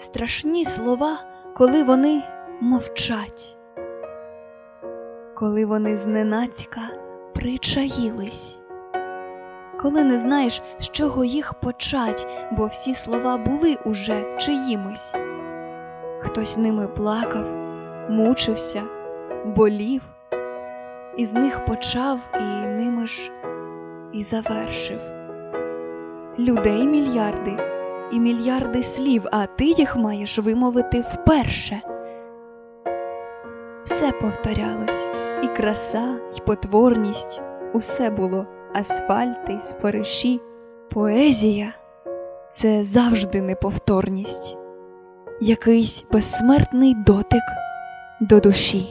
страшні слова, коли вони мовчать, коли вони зненацька причаїлись, коли не знаєш, з чого їх почать, бо всі слова були уже чиїмись. Хтось ними плакав, мучився, болів, і з них почав і ними ж і завершив. Людей мільярди і мільярди слів, а ти їх маєш вимовити вперше. Все повторялось, і краса, і потворність, усе було асфальти спориші. Поезія це завжди неповторність, якийсь безсмертний дотик до душі.